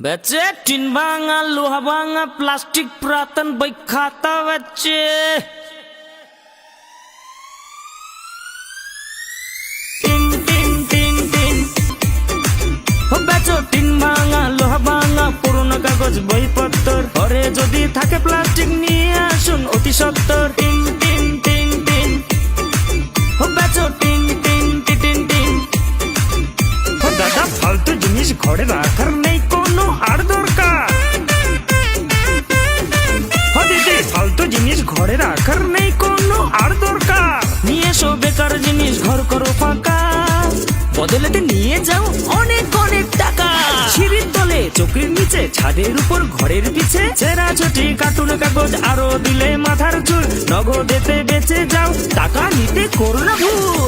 বেচে টিন ভাঙা, লোহা ভাঙা, প্লাস্টিক পুরাতন বই খাতা বেচে। টিন ভাঙা, লোহা ভাঙা, পুরনো কাগজ বইপত্র ঘরে যদি থাকে প্লাস্টিক, নিয়ে আসুন অতি সত্তর। Tin tin tin tin. বেচো টিন টিন টিন টিন। দাদা, ফালতু জিনিস ঘরে রাখার ঘরে রাখার নেই কোনো আর দরকার। নিয়ে এসো বেকার জিনিস, ঘর করো ফাঁকা। বদলেতে নিয়ে যাও অনেক অনেক টাকা। সিঁড়ির তলে চোখের নিচে, ছাদের উপর, ঘরের পিছে। ছেঁড়া ছুটি কার্টুন, কাগজ, আরও দিলে মাথার চুল। নগদেতে বেঁচে যাও, টাকা নিতে করো না ভুল।